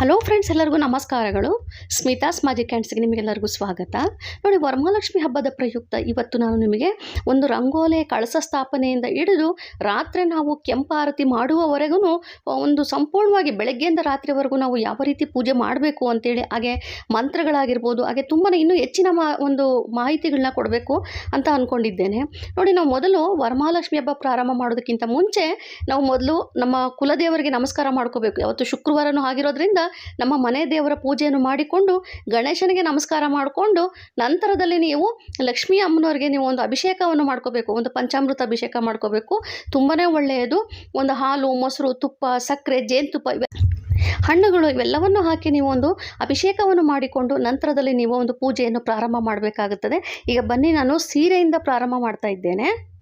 Hello friends, ಎಲ್ಲರಿಗೂ ನಮಸ್ಕಾರಗಳು. Smitha's magic ಕ್ಯಾಂಡ್ಸ್ಗೆ ನಿಮಗೆಲ್ಲರಿಗೂ ಸ್ವಾಗತ. ನೋಡಿ, ವರಮಹಾಲಕ್ಷ್ಮಿ ಹಬ್ಬದ ಪ್ರಯುಕ್ತ ಇವತ್ತು ನಾನು ನಿಮಗೆ ಒಂದು ರಂಗೋಲೆ ಕಳಸ ಸ್ಥಾಪನೆಯಿಂದ ಹಿಡಿದು ರಾತ್ರಿ ನಾವು ಕೆಂಪಾರತಿ ಮಾಡುವವರೆಗೂ ಒಂದು ಸಂಪೂರ್ಣವಾಗಿ ಬೆಳಗ್ಗೆಯಿಂದ ರಾತ್ರಿವರೆಗೂ ನಾವು ಯಾವ ರೀತಿ ಪೂಜೆ ಮಾಡಬೇಕು ಅಂತೇಳಿ, ಹಾಗೆ ಮಂತ್ರಗಳಾಗಿರ್ಬೋದು, ಹಾಗೆ ತುಂಬಾ ಇನ್ನೂ ಹೆಚ್ಚಿನ ಮಾ, ಒಂದು ಮಾಹಿತಿಗಳನ್ನ ಕೊಡಬೇಕು ಅಂತ ಅಂದ್ಕೊಂಡಿದ್ದೇನೆ ನೋಡಿ, ನಾವು ಮೊದಲು ವರಮಹಾಲಕ್ಷ್ಮಿ ಹಬ್ಬ ಪ್ರಾರಂಭ ಮಾಡೋದಕ್ಕಿಂತ ಮುಂಚೆ ನಾವು ಮೊದಲು ನಮ್ಮ ಕುಲದೇವರಿಗೆ ನಮಸ್ಕಾರ ಮಾಡ್ಕೋಬೇಕು. ಯಾವತ್ತು ಶುಕ್ರವಾರನೂ ಆಗಿರೋದ್ರಿಂದ ನಮ್ಮ ಮನೆ ದೇವರ ಪೂಜೆಯನ್ನು ಮಾಡಿಕೊಂಡು ಗಣೇಶನಿಗೆ ನಮಸ್ಕಾರ ಮಾಡಿಕೊಂಡು ನಂತರದಲ್ಲಿ ನೀವು ಲಕ್ಷ್ಮೀ ಅಮ್ಮನವ್ರಿಗೆ ನೀವು ಒಂದು ಅಭಿಷೇಕವನ್ನು ಮಾಡ್ಕೋಬೇಕು, ಒಂದು ಪಂಚಾಮೃತ ಅಭಿಷೇಕ ಮಾಡ್ಕೋಬೇಕು. ತುಂಬಾ ಒಳ್ಳೆಯದು. ಒಂದು ಹಾಲು, ಮೊಸರು, ತುಪ್ಪ, ಸಕ್ಕರೆ, ಜೇನುತುಪ್ಪ ಹಣ್ಣುಗಳು ಇವೆಲ್ಲವನ್ನು ಹಾಕಿ ನೀವು ಒಂದು ಅಭಿಷೇಕವನ್ನು ಮಾಡಿಕೊಂಡು ನಂತರದಲ್ಲಿ ನೀವು ಒಂದು ಪೂಜೆಯನ್ನು ಪ್ರಾರಂಭ ಮಾಡಬೇಕಾಗುತ್ತದೆ. ಈಗ ಬನ್ನಿ, ನಾನು ಸೀರೆಯಿಂದ ಪ್ರಾರಂಭ ಮಾಡ್ತಾ ಇದ್ದೇನೆ.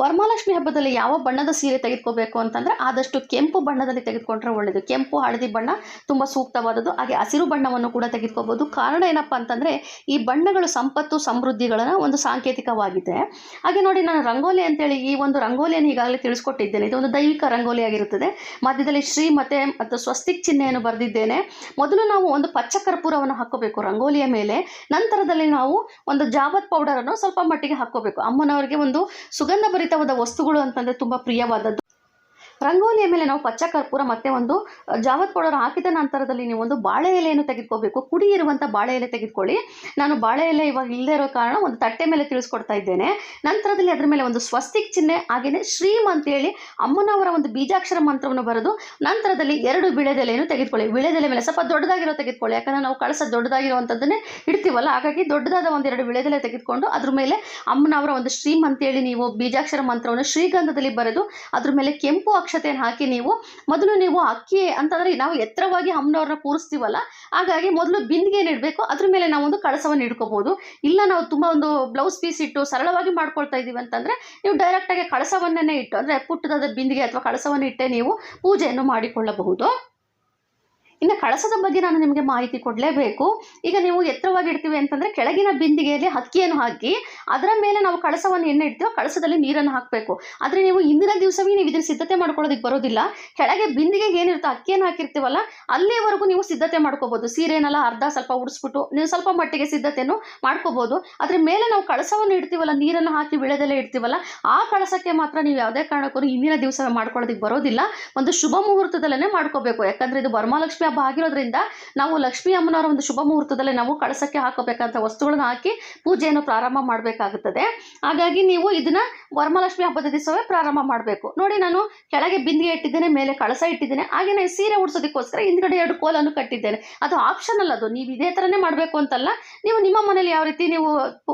ವರಮಹಾಲಕ್ಷ್ಮಿ ಹಬ್ಬದಲ್ಲಿ ಯಾವ ಬಣ್ಣದ ಸೀರೆ ತೆಗೆದುಕೋಬೇಕು ಅಂತಂದರೆ ಆದಷ್ಟು ಕೆಂಪು ಬಣ್ಣದಲ್ಲಿ ತೆಗೆದುಕೊಂಡ್ರೆ ಒಳ್ಳೆಯದು ಕೆಂಪು, ಹಳದಿ ಬಣ್ಣ ತುಂಬ ಸೂಕ್ತವಾದದ್ದು. ಹಾಗೆ ಹಸಿರು ಬಣ್ಣವನ್ನು ಕೂಡ ತೆಗೆದುಕೋಬೋದು. ಕಾರಣ ಏನಪ್ಪ ಅಂತಂದರೆ ಈ ಬಣ್ಣಗಳು ಸಂಪತ್ತು, ಸಮೃದ್ಧಿಗಳನ್ನು ಒಂದು ಸಾಂಕೇತಿಕವಾಗಿದೆ. ಹಾಗೆ ನೋಡಿ ನಾನು ರಂಗೋಲಿ ಅಂತೇಳಿ ಈ ಒಂದು ರಂಗೋಲಿಯನ್ನು ಈಗಾಗಲೇ ತಿಳಿಸ್ಕೊಟ್ಟಿದ್ದೇನೆ. ಇದು ಒಂದು ದೈವಿಕ ರಂಗೋಲಿ ಆಗಿರುತ್ತದೆ. ಮಧ್ಯದಲ್ಲಿ ಶ್ರೀ ಮತ್ತೆ ಮತ್ತು ಸ್ವಸ್ತಿಕ್ ಚಿಹ್ನೆಯನ್ನು ಬರೆದಿದ್ದೇನೆ. ಮೊದಲು ನಾವು ಒಂದು ಪಚ್ಚ ಕರ್ಪೂರವನ್ನು ಹಾಕೋಬೇಕು ರಂಗೋಲಿಯ ಮೇಲೆ. ನಂತರದಲ್ಲಿ ನಾವು ಒಂದು ಜಾವತ್ ಪೌಡರನ್ನು ಸ್ವಲ್ಪ ಮಟ್ಟಿಗೆ ಹಾಕೋಬೇಕು ಅಮ್ಮನವರಿಗೆ ಒಂದು ಸುಗಂಧ ಭರಿತವಾದ ವಸ್ತುಗಳು ಅಂತಂದ್ರೆ ತುಂಬಾ ಪ್ರಿಯವಾದದ್ದು. ರಂಗೋಲಿಯ ಮೇಲೆ ನಾವು ಪಚ್ಚ ಕರ್ಪೂರ ಮತ್ತೆ ಒಂದು ಜಾವತ್ ಪೌಡರ್ ಹಾಕಿದ ನಂತರದಲ್ಲಿ ನೀವು ಒಂದು ಬಾಳೆ ಎಲೆಯನ್ನು ತೆಗೆದುಕೋಬೇಕು ಕುಡಿ ಇರುವಂಥ ಬಾಳೆ ಎಲೆ ತೆಗೆದುಕೊಳ್ಳಿ. ನಾನು ಬಾಳೆ ಎಲೆ ಇವಾಗ ಇಲ್ಲದೆ ಇರೋ ಕಾರಣ ಒಂದು ತಟ್ಟೆ ಮೇಲೆ ತಿಳಿಸ್ಕೊಡ್ತಾ ಇದ್ದೇನೆ. ನಂತರದಲ್ಲಿ ಅದರ ಮೇಲೆ ಒಂದು ಸ್ವಸ್ತಿಕ್ ಚಿಹ್ನೆ ಹಾಗೆಯೇ ಶ್ರೀಮ್ ಅಂತೇಳಿ ಅಮ್ಮನವರ ಒಂದು ಬೀಜಾಕ್ಷರ ಮಂತ್ರವನ್ನು ಬರೆದು ನಂತರದಲ್ಲಿ ಎರಡು ಬಿಳೆದೆಲೆಯನ್ನು ತೆಗೆದುಕೊಳ್ಳಿ. ಬಿಳೆದೆಲೆ ಮೇಲೆ ಸ್ವಲ್ಪ ದೊಡ್ಡದಾಗಿರೋ ತೆಗೆದುಕೊಳ್ಳಿ. ಯಾಕಂದರೆ ನಾವು ಕಳಸ ದೊಡ್ಡದಾಗಿರುವಂಥದ್ದನ್ನೇ ಇಡ್ತೀವಲ್ಲ. ಹಾಗಾಗಿ ದೊಡ್ಡದಾದ ಒಂದೆರಡು ವಿಳೆದೆಲೆ ತೆಗೆದುಕೊಂಡು ಅದ್ರ ಮೇಲೆ ಅಮ್ಮನವರ ಒಂದು ಶ್ರೀಮ್ ಅಂತೇಳಿ ನೀವು ಬೀಜಾಕ್ಷರ ಮಂತ್ರವನ್ನು ಶ್ರೀಗಂಧದಲ್ಲಿ ಬರೆದು ಅದ್ರ ಮೇಲೆ ಕೆಂಪು ಅಕ್ಷತೆಯನ್ನು ಹಾಕಿ ನೀವು ಮೊದಲು ನೀವು ಅಕ್ಕಿ ಅಂತಂದರೆ ನಾವು ಎತ್ತರವಾಗಿ ಅಮ್ಮನವ್ರನ್ನ ಕೂರಿಸ್ತೀವಲ್ಲ, ಹಾಗಾಗಿ ಮೊದಲು ಬಿಂದಿಗೆ ಇಡಬೇಕು? ಅದ್ರ ಮೇಲೆ ನಾವು ಒಂದು ಕಳಸವನ್ನು ಇಡ್ಕೋಬೋದು ಇಲ್ಲ ನಾವು ತುಂಬ ಒಂದು ಬ್ಲೌಸ್ ಪೀಸ್ ಇಟ್ಟು ಸರಳವಾಗಿ ಮಾಡ್ಕೊಳ್ತಾ ಇದ್ದೀವಿ ಅಂತಂದರೆ ನೀವು ಡೈರೆಕ್ಟಾಗಿ ಕಳಸವನ್ನೇ ಇಟ್ಟು, ಅಂದರೆ ಪುಟ್ಟದಾದ ಬಿಂದಿಗೆ ಅಥವಾ ಕಳಸವನ್ನು ಇಟ್ಟೇ ನೀವು ಪೂಜೆಯನ್ನು ಮಾಡಿಕೊಳ್ಳಬಹುದು. ಇನ್ನು ಕಳಸದ ಬಗ್ಗೆ ನಾನು ನಿಮಗೆ ಮಾಹಿತಿ ಕೊಡಲೇಬೇಕು. ಈಗ ನೀವು ಎತ್ತರವಾಗಿ ಇಡ್ತೀವಿ ಅಂತಂದರೆ ಕೆಳಗಿನ ಬಿಂದಿಗೆಯಲ್ಲಿ ಅಕ್ಕಿಯನ್ನು ಹಾಕಿ, ಅದರ ಮೇಲೆ ನಾವು ಕಳಸವನ್ನು ಎಣ್ಣೆ ಇಡ್ತೀವೋ ಕಳಸದಲ್ಲಿ ನೀರನ್ನು ಹಾಕಬೇಕು. ಆದರೆ ನೀವು ಇಂದಿನ ದಿವಸವೇ ನೀವು ಇದನ್ನು ಸಿದ್ಧತೆ ಮಾಡ್ಕೊಳ್ಳೋದಕ್ಕೆ ಬರೋದಿಲ್ಲ. ಕೆಳಗೆ ಬಿಂದಿಗೆಗೆ ಏನಿರುತ್ತೋ ಅಕ್ಕಿಯನ್ನು ಹಾಕಿರ್ತೀವಲ್ಲ, ಅಲ್ಲಿವರೆಗೂ ನೀವು ಸಿದ್ಧತೆ ಮಾಡ್ಕೋಬೋದು. ಸೀರೆನೆಲ್ಲ ಅರ್ಧ ಸ್ವಲ್ಪ ಉಡಿಸ್ಬಿಟ್ಟು, ನೀವು ಸ್ವಲ್ಪ ಮಟ್ಟಿಗೆ ಸಿದ್ಧತೆಯನ್ನು ಮಾಡ್ಕೋಬೋದು. ಅದ್ರ ಮೇಲೆ ನಾವು ಕಳಸವನ್ನು ಇಡ್ತೀವಲ್ಲ, ನೀರನ್ನು ಹಾಕಿ ಬೆಳೆದಲ್ಲೇ ಇಡ್ತೀವಲ್ಲ, ಆ ಕಳಸಕ್ಕೆ ಮಾತ್ರ ನೀವು ಯಾವುದೇ ಕಾರಣಕ್ಕೂ ಇಂದಿನ ದಿವಸ ಮಾಡ್ಕೊಳ್ಳೋದಕ್ಕೆ ಬರೋದಿಲ್ಲ. ಒಂದು ಶುಭ ಮುಹೂರ್ತದಲ್ಲೇ ಮಾಡ್ಕೋಬೇಕು. ಯಾಕಂದರೆ ಇದು ವರಮಹಾಲಕ್ಷ್ಮಿ ಹಬ್ಬ ಆಗಿರೋದ್ರಿಂದ ನಾವು ಲಕ್ಷ್ಮೀ ಅಮ್ಮನವರ ಒಂದು ಶುಭ ಮುಹೂರ್ತದಲ್ಲಿ ನಾವು ಕಳಸಕ್ಕೆ ಹಾಕಬೇಕಂತ ವಸ್ತುಗಳನ್ನ ಹಾಕಿ ಪೂಜೆಯನ್ನು ಪ್ರಾರಂಭ ಮಾಡಬೇಕಾಗುತ್ತದೆ. ಹಾಗಾಗಿ ನೀವು ಇದನ್ನ ವರಮಹಾಲಕ್ಷ್ಮಿ ಹಬ್ಬದ ದಿವಸವೇ ಪ್ರಾರಂಭ ಮಾಡಬೇಕು. ನೋಡಿ ನಾನು ಕೆಳಗೆ ಬಿಂದಿಗೆ ಇಟ್ಟಿದ್ದೇನೆ, ಮೇಲೆ ಕಳಸ ಇಟ್ಟಿದ್ದೇನೆ ಹಾಗೆಯೇ ಸೀರೆ ಉಡ್ಸೋದಕ್ಕೋಸ್ಕರ ಹಿಂದ್ಗಡೆ ಎರಡು ಕೋಲನ್ನು ಕಟ್ಟಿದ್ದೇನೆ. ಅದು ಆಪ್ಷನಲ್ ಅದು. ನೀವು ಇದೇ ಥರನೇ ಮಾಡಬೇಕು ಅಂತಲ್ಲ, ನೀವು ನಿಮ್ಮ ಮನೇಲಿ ಯಾವ ರೀತಿ ನೀವು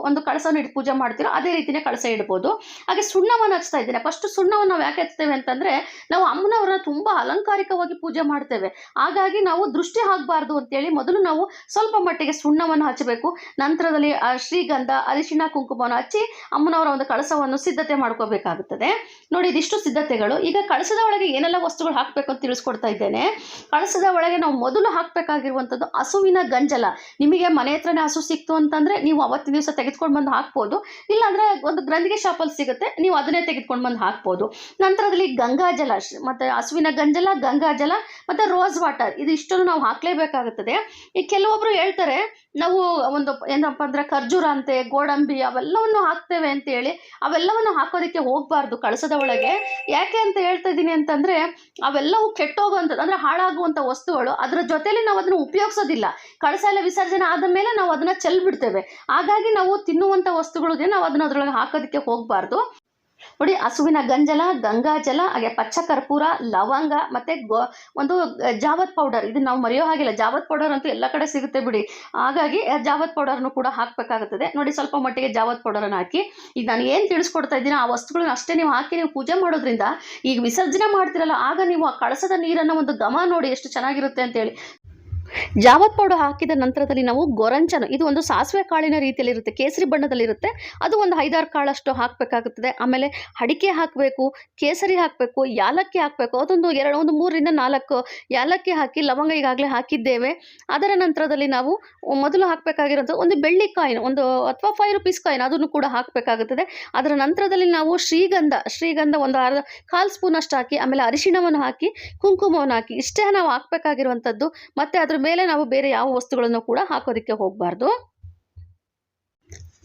ಒಂದು ಕಳಸವನ್ನು ಇಟ್ಟು ಪೂಜೆ ಮಾಡ್ತೀರೋ ಅದೇ ರೀತಿನೇ ಕಳಸ ಇಡ್ಬೋದು. ಹಾಗೆ ಸುಣ್ಣವನ್ನು ಹಚ್ತಾ ಇದ್ದೇನೆ. ಫಸ್ಟ್ ಸುಣ್ಣವನ್ನು ನಾವು ಯಾಕೆ ಹಚ್ತೇವೆ ಅಂತಂದರೆ, ನಾವು ಅಮ್ಮನವ್ರನ್ನ ತುಂಬ ಅಲಂಕಾರಿಕವಾಗಿ ಪೂಜೆ ಮಾಡ್ತೇವೆ. ಹಾಗಾಗಿ ನಾವು ದೃಷ್ಟಿ ಆಗಬಾರ್ದು ಅಂತೇಳಿ ಮೊದಲು ನಾವು ಸ್ವಲ್ಪ ಮಟ್ಟಿಗೆ ಸುಣ್ಣವನ್ನು ಹಚ್ಚಬೇಕು. ನಂತರದಲ್ಲಿ ಶ್ರೀಗಂಧ, ಅರಿಶಿಣ, ಕುಂಕುಮವನ್ನು ಹಚ್ಚಿ ಅಮ್ಮನವರ ಒಂದು ಕಳಸವನ್ನು ಸಿದ್ಧತೆ ಮಾಡ್ಕೋಬೇಕಾಗುತ್ತದೆ. ನೋಡಿ, ಇದಿಷ್ಟು ಸಿದ್ಧತೆಗಳು. ಈಗ ಕಳಸದ ಒಳಗೆ ಏನೆಲ್ಲ ವಸ್ತುಗಳು ಹಾಕಬೇಕು ಅಂತ ತಿಳಿಸ್ಕೊಡ್ತಾ ಇದ್ದೇನೆ. ಕಳಸದ ಒಳಗೆ ನಾವು ಮೊದಲು ಹಾಕಬೇಕಾಗಿರುವಂಥದ್ದು ಹಸುವಿನ ಗಂಜಲ. ನಿಮಗೆ ಮನೆ ಹತ್ರನೇ ಹಸು ಸಿಕ್ತು ಅಂತಂದರೆ ನೀವು ಅವತ್ತಿನ ದಿವಸ ತೆಗೆದುಕೊಂಡು ಬಂದು ಹಾಕ್ಬೋದು. ಇಲ್ಲಾಂದರೆ ಒಂದು ಗ್ರಂಥಿಗೆ ಶಾಪಲ್ಲಿ ಸಿಗುತ್ತೆ, ನೀವು ಅದನ್ನೇ ತೆಗೆದುಕೊಂಡು ಬಂದು ಹಾಕ್ಬೋದು. ನಂತರದಲ್ಲಿ ಗಂಗಾಜಲ ಮತ್ತು ಹಸುವಿನ ಗಂಜಲ, ಗಂಗಾಜಲ, ಮತ್ತು ರೋಸ್ ವಾಟರ್. ಇದಿಷ್ಟನ್ನು ನಾವು ಹಾಕಲೇಬೇಕಾಗುತ್ತದೆ. ಈ ಕೆಲವೊಬ್ರು ಹೇಳ್ತಾರೆ, ನಾವು ಒಂದು ಏನಪ್ಪ ಅಂದ್ರೆ ಖರ್ಜೂರ ಅಂತೆ ಗೋಡಂಬಿ ಅವೆಲ್ಲವನ್ನು ಹಾಕ್ತೇವೆ ಅಂತೇಳಿ ಅವೆಲ್ಲವನ್ನು ಹಾಕೋದಕ್ಕೆ ಹೋಗ್ಬಾರ್ದು ಕಳಸದ ಒಳಗೆ. ಯಾಕೆ ಅಂತ ಹೇಳ್ತಾ ಇದ್ದೀನಿ ಅಂತಂದರೆ, ಅವೆಲ್ಲವೂ ಕೆಟ್ಟೋಗುವಂಥದ್ದು, ಅಂದ್ರೆ ಹಾಳಾಗುವಂಥ ವಸ್ತುಗಳು, ಅದರ ಜೊತೆಯಲ್ಲಿ ನಾವು ಅದನ್ನು ಉಪಯೋಗಿಸೋದಿಲ್ಲ. ಕಳಸ ಎಲ್ಲ ವಿಸರ್ಜನೆ ಆದ ಮೇಲೆ ನಾವು ಅದನ್ನು ಚೆಲ್ಬಿಡ್ತೇವೆ. ಹಾಗಾಗಿ ನಾವು ತಿನ್ನುವಂಥ ವಸ್ತುಗಳಿಗೆ ನಾವು ಅದನ್ನ ಅದರೊಳಗೆ ಹಾಕೋದಕ್ಕೆ ಹೋಗಬಾರ್ದು. ನೋಡಿ, ಹಸುವಿನ ಗಂಜಲ ಗಂಗಾಜಲ ಹಾಗೆ ಪಚ್ಚ ಕರ್ಪೂರ ಲವಂಗ ಮತ್ತೆ ಗೋ, ಒಂದು ಜಾವತ್ ಪೌಡರ್ ಇದನ್ನ ನಾವು ಮರೆಯೋ ಹಾಗಿಲ್ಲ. ಜಾವತ್ ಪೌಡರ್ ಅಂತೂ ಎಲ್ಲ ಕಡೆ ಸಿಗುತ್ತೆ ಬಿಡಿ. ಹಾಗಾಗಿ ಜಾವತ್ ಪೌಡರ್ನು ಕೂಡ ಹಾಕಬೇಕಾಗುತ್ತದೆ. ನೋಡಿ, ಸ್ವಲ್ಪ ಮಟ್ಟಿಗೆ ಜಾವತ್ ಪೌಡರನ್ನು ಹಾಕಿ. ಈಗ ನಾನು ಏನು ತಿಳಿಸ್ಕೊಡ್ತಾ ಇದ್ದೀನಿ ಆ ವಸ್ತುಗಳನ್ನ ಅಷ್ಟೇ ನೀವು ಹಾಕಿ ನೀವು ಪೂಜೆ ಮಾಡೋದ್ರಿಂದ, ಈಗ ವಿಸರ್ಜನೆ ಮಾಡ್ತಿರಲ್ಲ, ಆಗ ನೀವು ಆ ಕಳಸದ ನೀರನ್ನು ಒಂದು ಘಮ ನೋಡಿ ಎಷ್ಟು ಚೆನ್ನಾಗಿರುತ್ತೆ ಅಂತೇಳಿ. ಜಾವತ್ ಪೌಡರ್ ಹಾಕಿದ ನಂತರದಲ್ಲಿ ನಾವು ಗೊರಂಚನು ಇದು ಒಂದು ಸಾಸಿವೆ ಕಾಳಿನ ರೀತಿಯಲ್ಲಿ ಇರುತ್ತೆ ಕೇಸರಿ ಬಣ್ಣದಲ್ಲಿರುತ್ತೆ, ಅದು ಒಂದು ಐದಾರು ಕಾಳಷ್ಟು ಹಾಕಬೇಕಾಗುತ್ತದೆ. ಆಮೇಲೆ ಅಡಿಕೆ ಹಾಕಬೇಕು, ಕೇಸರಿ ಹಾಕಬೇಕು, ಯಾಲಕ್ಕಿ ಹಾಕಬೇಕು, ಅದೊಂದು ಎರಡು, ಒಂದು ಮೂರರಿಂದ ನಾಲ್ಕು ಯಾಲಕ್ಕಿ ಹಾಕಿ ಲವಂಗ ಈಗಾಗಲೇ ಹಾಕಿದ್ದೇವೆ. ಅದರ ನಂತರದಲ್ಲಿ ನಾವು ಮೊದಲು ಹಾಕಬೇಕಾಗಿರೋದು ಒಂದು ಬೆಳ್ಳಿ ಕಾಯಿನ್, ಒಂದು ಅಥವಾ ಫೈವ್ ರುಪೀಸ್ ಕಾಯಿನ್, ಅದನ್ನು ಕೂಡ ಹಾಕಬೇಕಾಗುತ್ತದೆ. ಅದರ ನಂತರದಲ್ಲಿ ನಾವು ಶ್ರೀಗಂಧ ಶ್ರೀಗಂಧ ಒಂದು ಅರ್ಧ ಕಾಲು ಸ್ಪೂನಷ್ಟು ಹಾಕಿ, ಆಮೇಲೆ ಅರಿಶಿಣವನ್ನು ಹಾಕಿ, ಕುಂಕುಮವನ್ನು ಹಾಕಿ, ಇಷ್ಟೇ ನಾವು ಹಾಕಬೇಕಾಗಿರುವಂಥದ್ದು, ಮತ್ತು ಅದ್ರ ಮೇಲೆ ನಾವು ಬೇರೆ ಯಾವ ವಸ್ತುಗಳನ್ನು ಕೂಡ ಹಾಕೋದಕ್ಕೆ ಹೋಗಬಾರ್ದು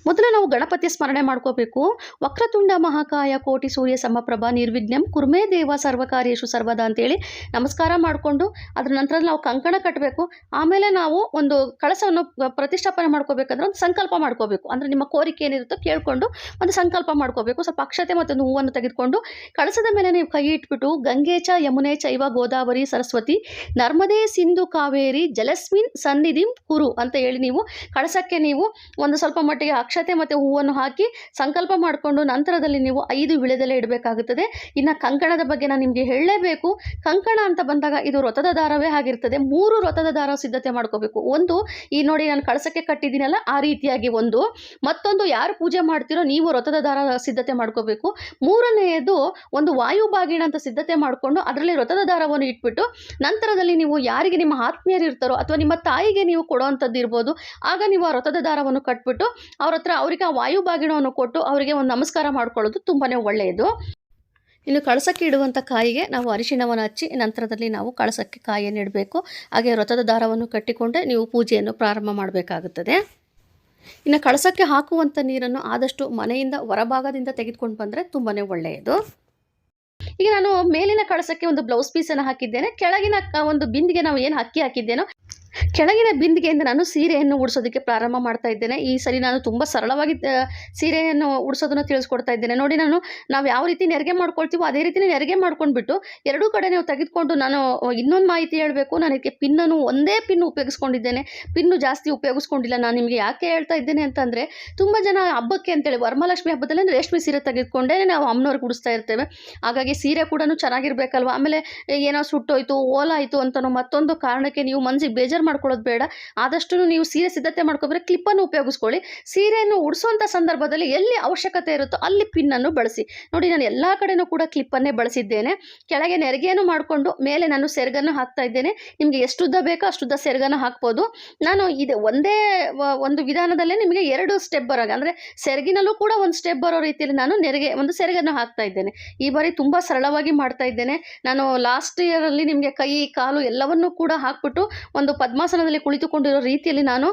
ಮೊದಲು ನಾವು ಗಣಪತಿ ಸ್ಮರಣೆ ಮಾಡ್ಕೋಬೇಕು. ವಕ್ರತುಂಡ ಮಹಾಕಾಯ ಕೋಟಿ ಸೂರ್ಯ ಸಮಪ್ರಭಾ ನಿರ್ವಿಘ್ನಂ ಕುರ್ಮೇ ದೇವ ಸರ್ವಕಾರ್ಯೇಶು ಸರ್ವದ ಅಂತೇಳಿ ನಮಸ್ಕಾರ ಮಾಡಿಕೊಂಡು ಅದ್ರ ನಂತರ ನಾವು ಕಂಕಣ ಕಟ್ಟಬೇಕು ಆಮೇಲೆ ನಾವು ಒಂದು ಕಳಸವನ್ನು ಪ್ರತಿಷ್ಠಾಪನೆ ಮಾಡ್ಕೋಬೇಕಂದ್ರೆ ಒಂದು ಸಂಕಲ್ಪ ಮಾಡ್ಕೋಬೇಕು. ಅಂದರೆ ನಿಮ್ಮ ಕೋರಿಕೆ ಏನಿರುತ್ತೋ ಕೇಳಿಕೊಂಡು ಒಂದು ಸಂಕಲ್ಪ ಮಾಡ್ಕೋಬೇಕು. ಸ್ವಲ್ಪ ಅಕ್ಷತೆ ಮತ್ತು ಒಂದು ಹೂವನ್ನು ತೆಗೆದುಕೊಂಡು ಕಳಸದ ಮೇಲೆ ನೀವು ಕೈ ಇಟ್ಬಿಟ್ಟು ಗಂಗೆಚ ಯಮುನೆ ಚೈವ ಗೋದಾವರಿ ಸರಸ್ವತಿ ನರ್ಮದೇ ಸಿಂಧು ಕಾವೇರಿ ಜಲಸ್ಮಿನ್ ಸನ್ನಿಧಿಂ ಕುರು ಅಂತ ಹೇಳಿ ನೀವು ಕಳಸಕ್ಕೆ ನೀವು ಒಂದು ಸ್ವಲ್ಪ ಮಟ್ಟಿಗೆ ಅಕ್ಷತೆ ಮತ್ತು ಹೂವನ್ನು ಹಾಕಿ ಸಂಕಲ್ಪ ಮಾಡಿಕೊಂಡು ನಂತರದಲ್ಲಿ ನೀವು ಐದು ವಿಳೆದೆಲೆ ಇಡಬೇಕಾಗುತ್ತದೆ. ಇನ್ನು ಕಂಕಣದ ಬಗ್ಗೆ ನಾನು ನಿಮಗೆ ಹೇಳಲೇಬೇಕು. ಕಂಕಣ ಅಂತ ಬಂದಾಗ ಇದು ವ್ರತದ ದಾರವೇ ಆಗಿರ್ತದೆ. ಮೂರು ವ್ರತದ ದಾರ ಸಿದ್ಧತೆ ಮಾಡ್ಕೋಬೇಕು. ಒಂದು, ಈ ನೋಡಿ ನಾನು ಕಳಸಕ್ಕೆ ಕಟ್ಟಿದ್ದೀನಲ್ಲ, ಆ ರೀತಿಯಾಗಿ ಒಂದು. ಮತ್ತೊಂದು, ಯಾರು ಪೂಜೆ ಮಾಡ್ತೀರೋ ನೀವು ವ್ರತದ ದಾರ ಸಿದ್ಧತೆ ಮಾಡ್ಕೋಬೇಕು. ಮೂರನೆಯದು, ಒಂದು ವಾಯುಭಾಗಿಣ ಅಂತ ಸಿದ್ಧತೆ ಮಾಡಿಕೊಂಡು ಅದರಲ್ಲಿ ವ್ರತದ ದಾರವನ್ನು ಇಟ್ಬಿಟ್ಟು ನಂತರದಲ್ಲಿ ನೀವು ಯಾರಿಗೆ ನಿಮ್ಮ ಆತ್ಮೀಯರು ಇರ್ತಾರೋ ಅಥವಾ ನಿಮ್ಮ ತಾಯಿಗೆ ನೀವು ಕೊಡುವಂಥದ್ದು ಇರ್ಬೋದು ಆಗ ನೀವು ಆ ವ್ರತದ ದಾರವನ್ನು ಕಟ್ಬಿಟ್ಟು ಅವ್ರ ಹತ್ರ ಅವರಿಗೆ ಆ ವಾಯುಭಾಗಿಣವನ್ನು ಕೊಟ್ಟು ಅವರಿಗೆ ಒಂದು ನಮಸ್ಕಾರ ಮಾಡ್ಕೊಳ್ಳೋದು ತುಂಬಾ ಒಳ್ಳೆಯದು. ಇನ್ನು ಕಳಸಕ್ಕೆ ಇಡುವಂಥ ಕಾಯಿಗೆ ನಾವು ಅರಿಶಿಣವನ್ನು ಹಚ್ಚಿ ನಂತರದಲ್ಲಿ ನಾವು ಕಳಸಕ್ಕೆ ಕಾಯಿಯನ್ನು ಇಡಬೇಕು. ಹಾಗೆ ವ್ರತದ ದಾರವನ್ನು ಕಟ್ಟಿಕೊಂಡೇ ನೀವು ಪೂಜೆಯನ್ನು ಪ್ರಾರಂಭ ಮಾಡಬೇಕಾಗುತ್ತದೆ. ಇನ್ನು ಕಳಸಕ್ಕೆ ಹಾಕುವಂಥ ನೀರನ್ನು ಆದಷ್ಟು ಮನೆಯಿಂದ ಹೊರಭಾಗದಿಂದ ತೆಗೆದುಕೊಂಡು ಬಂದರೆ ತುಂಬಾ ಒಳ್ಳೆಯದು. ಈಗ ನಾನು ಮೇಲಿನ ಕಳಸಕ್ಕೆ ಒಂದು ಬ್ಲೌಸ್ ಪೀಸನ್ನು ಹಾಕಿದ್ದೇನೆ. ಕೆಳಗಿನ ಒಂದು ಬಿಂದಿಗೆ ನಾವು ಏನು ಅಕ್ಕಿ ಹಾಕಿದ್ದೇನೋ ಕೆಳಗಿನ ಬಿಂದಿಗೆಯಿಂದ ನಾನು ಸೀರೆಯನ್ನು ಉಡಿಸೋದಕ್ಕೆ ಪ್ರಾರಂಭ ಮಾಡ್ತಾ ಇದ್ದೇನೆ. ಈ ಸರಿ ನಾನು ತುಂಬ ಸರಳವಾಗಿ ಸೀರೆಯನ್ನು ಉಡಿಸೋದನ್ನು ತಿಳಿಸ್ಕೊಡ್ತಾ ಇದ್ದೇನೆ. ನೋಡಿ ನಾನು, ನಾವು ಯಾವ ರೀತಿ ನೆರಿಗೆ ಮಾಡ್ಕೊಳ್ತೀವೋ ಅದೇ ರೀತಿ ನೆರಿಗೆ ಮಾಡ್ಕೊಂಡ್ಬಿಟ್ಟು ಎರಡೂ ಕಡೆ ನೀವು ತೆಗೆದುಕೊಂಡು ನಾನು ಇನ್ನೊಂದು ಮಾಹಿತಿ ಹೇಳಬೇಕು. ನಾನು ಇದಕ್ಕೆ ಪಿನ್ನನ್ನು ಒಂದೇ ಪಿನ್ ಉಪಯೋಗಿಸ್ಕೊಂಡಿದ್ದೇನೆ. ಪಿನ್ನು ಜಾಸ್ತಿ ಉಪಯೋಗಿಸ್ಕೊಂಡಿಲ್ಲ. ನಾನು ನಿಮಗೆ ಯಾಕೆ ಹೇಳ್ತಾ ಇದ್ದೇನೆ ಅಂತಂದರೆ, ತುಂಬ ಜನ ಹಬ್ಬಕ್ಕೆ ಅಂತೇಳಿ ವರಮಹಾಲಕ್ಷ್ಮಿ ಹಬ್ಬದಲ್ಲಿ ಅಂದರೆ ರೇಷ್ಮೆ ಸೀರೆ ತೆಗೆದುಕೊಂಡೇ ನಾವು ಅಮ್ಮನವ್ರಿಗೆ ಉಡಿಸ್ತಾ ಇರ್ತೇವೆ. ಹಾಗಾಗಿ ಸೀರೆ ಕೂಡ ಚೆನ್ನಾಗಿರ್ಬೇಕಲ್ವ? ಆಮೇಲೆ ಏನೋ ಸುಟ್ಟೋಯ್ತು, ಓಲಾಯಿತು ಅಂತನೋ ಮತ್ತೊಂದು ಕಾರಣಕ್ಕೆ ನೀವು ಮನಸ್ಸಿಗೆ ಬೇಜಾರು ಮಾಡ್ಕೊಳ್ಳೋದು ಬೇಡ. ಆದಷ್ಟು ನೀವು ಸೀರೆ ಸಿದ್ಧತೆ ಮಾಡ್ಕೊಬ್ರೆ ಕ್ಲಿಪ್ಪನ್ನು ಉಪಯೋಗಿಸ್ಕೊಳ್ಳಿ. ಸೀರೆಯನ್ನು ಉಡಿಸುವಂಥ ಸಂದರ್ಭದಲ್ಲಿ ಎಲ್ಲಿ ಅವಶ್ಯಕತೆ ಇರುತ್ತೋ ಅಲ್ಲಿ ಪಿನ್ನನ್ನು ಬಳಸಿ. ನೋಡಿ, ನಾನು ಎಲ್ಲ ಕಡೆನೂ ಕೂಡ ಕ್ಲಿಪ್ಪನ್ನೇ ಬಳಸಿದ್ದೇನೆ. ಕೆಳಗೆ ನೆರಿಗೆಯನ್ನು ಮಾಡಿಕೊಂಡು ಮೇಲೆ ನಾನು ಸೆರಗನ್ನು ಹಾಕ್ತಾ ಇದ್ದೇನೆ. ನಿಮಗೆ ಎಷ್ಟು ಉದ್ದ ಬೇಕೋ ಅಷ್ಟುದ್ದ ಸೆರಗನ್ನು ಹಾಕ್ಬೋದು. ನಾನು ಇದು ಒಂದೇ ಒಂದು ವಿಧಾನದಲ್ಲೇ ನಿಮಗೆ ಎರಡು ಸ್ಟೆಪ್ ಬರೋ ಅಂದರೆ ಸೆರಗಿನಲ್ಲೂ ಕೂಡ ಒಂದು ಸ್ಟೆಪ್ ಬರೋ ರೀತಿಯಲ್ಲಿ ನಾನು ನೆರಿಗೆ, ಒಂದು ಸೆರಗನ್ನು ಹಾಕ್ತಾ ಇದ್ದೇನೆ. ಈ ಬಾರಿ ತುಂಬ ಸರಳವಾಗಿ ಮಾಡ್ತಾ ಇದ್ದೇನೆ. ನಾನು ಲಾಸ್ಟ್ ಇಯರಲ್ಲಿ ನಿಮಗೆ ಕೈ, ಕಾಲು ಎಲ್ಲವನ್ನೂ ಕೂಡ ಹಾಕ್ಬಿಟ್ಟು ಒಂದು ಪದ್ಮಾಸನದಲ್ಲಿ ಕುಳಿತುಕೊಂಡಿರೋ ರೀತಿಯಲ್ಲಿ ನಾನು